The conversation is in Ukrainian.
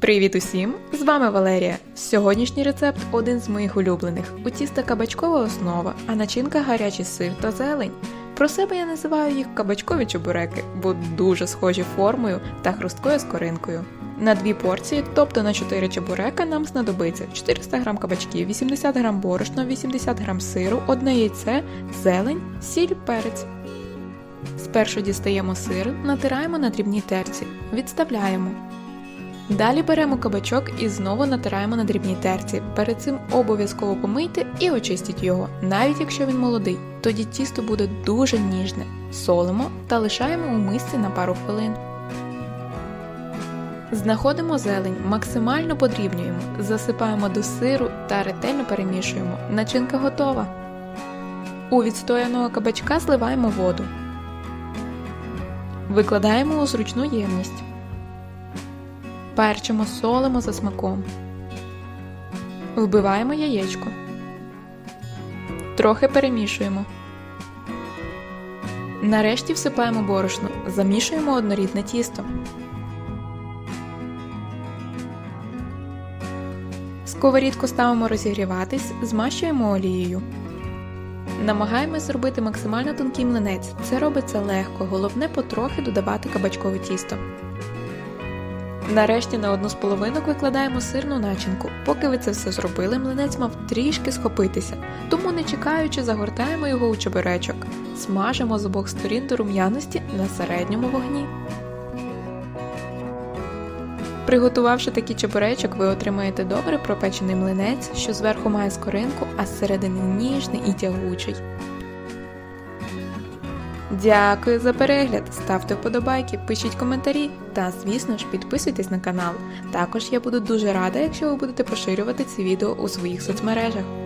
Привіт усім! З вами Валерія. Сьогоднішній рецепт один з моїх улюблених. У тіста кабачкова основа, а начинка гарячий сир та зелень. Про себе я називаю їх кабачкові чебуреки, бо дуже схожі формою та хрусткою скоринкою. На дві порції, тобто на 4 чебурека, нам знадобиться 400 г кабачків, 80 г борошна, 80 г сиру, одне яйце, зелень, сіль, перець. Спершу дістаємо сир, натираємо на дрібній терці, відставляємо. Далі беремо кабачок і знову натираємо на дрібній терці. Перед цим обов'язково помийте і очистіть його, навіть якщо він молодий. Тоді тісто буде дуже ніжне. Солимо та лишаємо у мисці на пару хвилин. Знаходимо зелень, максимально подрібнюємо, засипаємо до сиру та ретельно перемішуємо. Начинка готова. У відстояного кабачка зливаємо воду. Викладаємо у зручну ємність. Перчимо, солимо за смаком. Вбиваємо яєчко. Трохи перемішуємо. Нарешті всипаємо борошно. Замішуємо однорідне тісто. Сковорідку ставимо розігріватись, змащуємо олією. Намагаємось зробити максимально тонкий млинець. Це робиться легко, головне потрохи додавати кабачкове тісто. Нарешті на одну з половинок викладаємо сирну начинку. Поки ви це все зробили, млинець мав трішки схопитися, тому не чекаючи, загортаємо його у чебуречок. Смажимо з обох сторін до рум'яності на середньому вогні. Приготувавши такий чебуречок, ви отримаєте добре пропечений млинець, що зверху має скоринку, а зсередини ніжний і тягучий. Дякую за перегляд! Ставте вподобайки, пишіть коментарі та, звісно ж, підписуйтесь на канал. Також я буду дуже рада, якщо ви будете поширювати ці відео у своїх соцмережах.